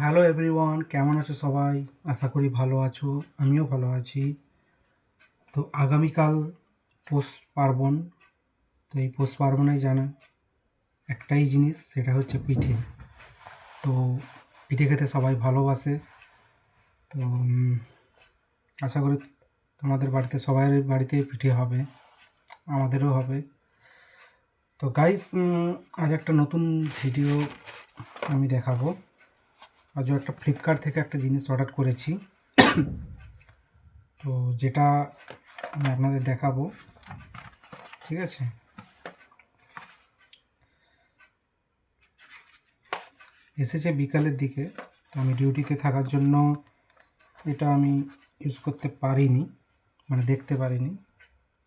Hello everyone, কেমন আছো সবাই? আশা করি ভালো আছো, আমিও ভালো আছি। তো আগামীকাল পৌষ পার্বণ, তো এই পৌষ পার্বণে জানা একটাই জিনিস, সেটা হচ্ছে পিঠে। তো পিঠে খেতে সবাই ভালোবাসে। তো আশা করি তোমাদের বাড়িতে সবাই বাড়িতে পিঠে হবে, আমাদেরও হবে। তো গাইস আজ একটা নতুন ভিডিও আমি দেখাবো। আজও একটা ফ্লিপকার্ট থেকে একটা জিনিস অর্ডার করেছি। তো যেটা আমি আপনাদের দেখাবো। ঠিক আছে? এসেছে বিকালের দিকে। তো আমি ডিউটিতে থাকার জন্য এটা আমি ইউজ করতে পারিনি মানে দেখতে পারিনি।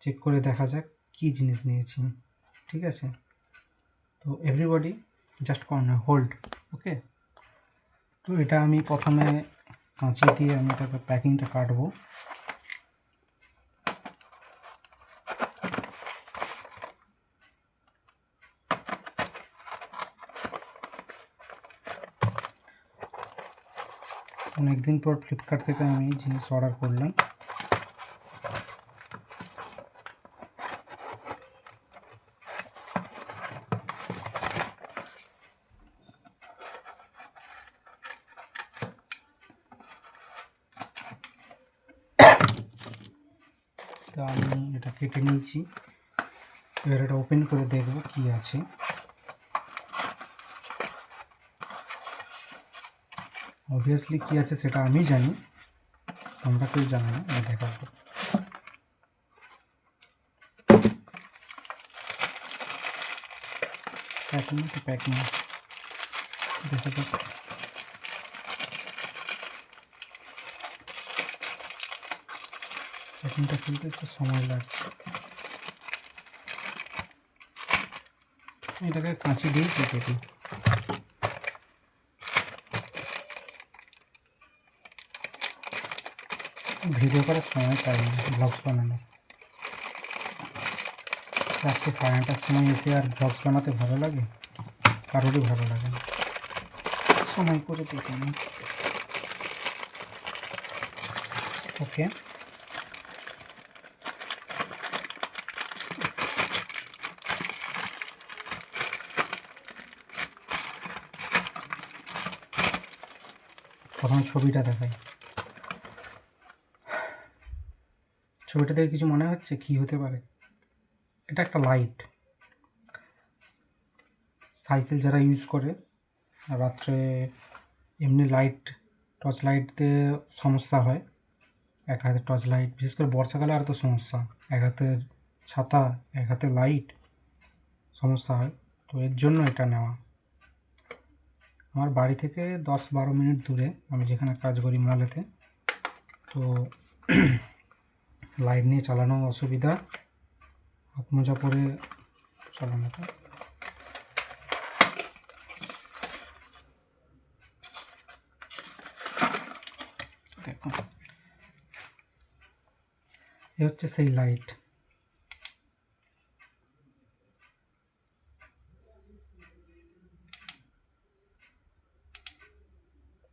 চেক করে দেখা যাক কী জিনিস নিয়েছি। ঠিক আছে? তো এভরিবডি জাস্ট কন হোল্ড ওকে তো এটা আমি প্রথমে কাঁচি দিয়ে আমি এটাকে প্যাকিংটা কাটবো। অনেকদিন পর ফ্লিপকার্ট থেকে আমি জিনিস অর্ডার করলাম। তো আমি এটা কেটে নিয়েছি। এবার এটা ওপেন করে দেখব কি আছে। অবভিয়াসলি কি আছে সেটা আমি জানি। তোমরা কেউ জানো না, আমি দেখাবো। প্যাকিং তো প্যাকিং দেখা যাক প্যাকিংটা খুলতে একটু সময় লাগছে। এটাকে কাঁচি দিয়ে কেটে দিই। ভিডিও করার সময় পাই না ব্লগস বানানো রাত্রে সাড়ে আটটার সময় এসে আর ব্লগস বানাতে ভালো লাগে? কারোরই ভালো লাগে না। সময় করে নিই। ওকে। প্রথম ছবিটা দেখাই। ছবিটা দেখে কিছু মনে হচ্ছে? কি হতে পারে? এটা একটা লাইট সাইকেল যারা ইউজ করে, রাত্রে এমনি লাইট টর্চ লাইটতে সমস্যা হয়। এক হাতে টর্চ লাইট বিশেষ করে বর্ষাকালে আর তো সমস্যা। এক হাতের ছাতা, এক হাতে লাইট সমস্যা হয়। তো এর জন্য এটা নেওয়া। আমার বাড়ি থেকে দশ বারো মিনিট দূরে, আমি যেখানে কাজ করি মলেতে। তো লাইট নিয়ে চালানো অসুবিধা। হাত মোজা পরে চালানোটা দেখো। এ হচ্ছে সেই লাইট।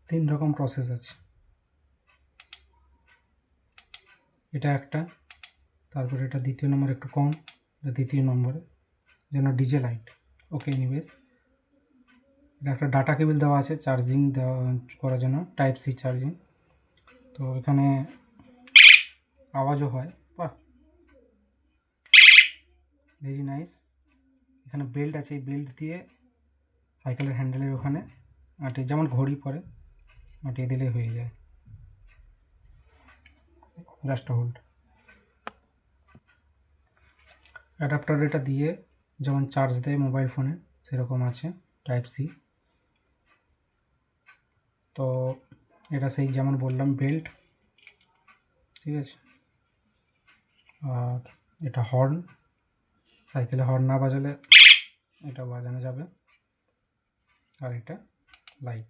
তিন রকম প্রসেস আছে। এটা একটা, তারপরে এটা দ্বিতীয় নম্বর একটু কম, এটা তৃতীয় নম্বরে, যেন ডিজে লাইট ওকে এনিওয়েজ এটা একটা ডাটা কেবল দেওয়া আছে চার্জিং দেওয়া, করার জন্য টাইপ সি চার্জিং তো এখানে আওয়াজও হয়, বাহ। ভেরি নাইস এখানে বেল্ট আছে, এই বেল্ট দিয়ে সাইকেলের হ্যান্ডেলের ওখানে, আটে, যেমন ঘড়ি পরে। আটিয়ে দিলেই হয়ে যায়। জাস্ট হোল্ড অ্যাডাপ্টার এটা দিয়ে যেমন চার্জ দেয় মোবাইল ফোনে সেরকম আছে টাইপ সি তো এটা সেই যেমন বললাম বেল্ট ঠিক আছে? আর এটা হর্ন সাইকেলে হর্ন না বাজালে এটা বাজানো যাবে। আর এটা লাইট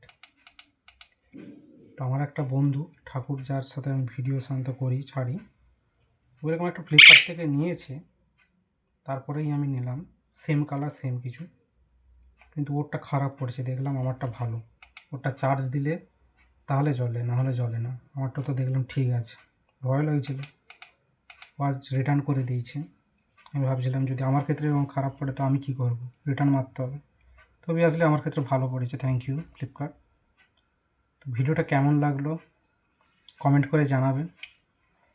তো আমার একটা বন্ধু ঠাকুর যার সাথে আমি ভিডিও শান্ত করি, ছাড়ি। ওরকম একটা ফ্লিপকার্ট থেকে নিয়েছে, তারপরেই আমি নিলাম। সেম কালার সেম কিছু। কিন্তু ওরটা খারাপ পড়েছে, দেখলাম আমারটা ভালো। ওরটা চার্জ দিলে তাহলে জ্বলে, না হলে জ্বলে না। আমারটা তো দেখলাম ঠিক আছে। ভয় লাগছিল। আজ রিটার্ন করে দিয়েছে। আমি ভাবছিলাম, যদি আমার ক্ষেত্রে এরকম খারাপ পড়ে, তো আমি কী করব? রিটার্ন মারতে হবে। তবে আসলে আমার ক্ষেত্রে ভালো পড়েছে। থ্যাংক ইউ ফ্লিপকার্ট তো ভিডিওটা কেমন লাগল? কমেন্ট করে জানাবেন।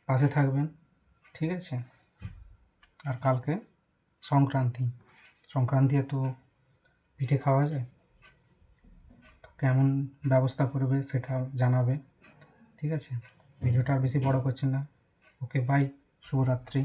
পাশে থাকবেন, ঠিক আছে? আর কালকে সংক্রান্তি। সংক্রান্তি তো পিঠে খাওয়া যায়? তো কেমন ব্যবস্থা করবে সেটা জানাবে, ঠিক আছে? ভিডিওটা আর বেশি বড় করছি না। ওকে বাই শুভরাত্রি।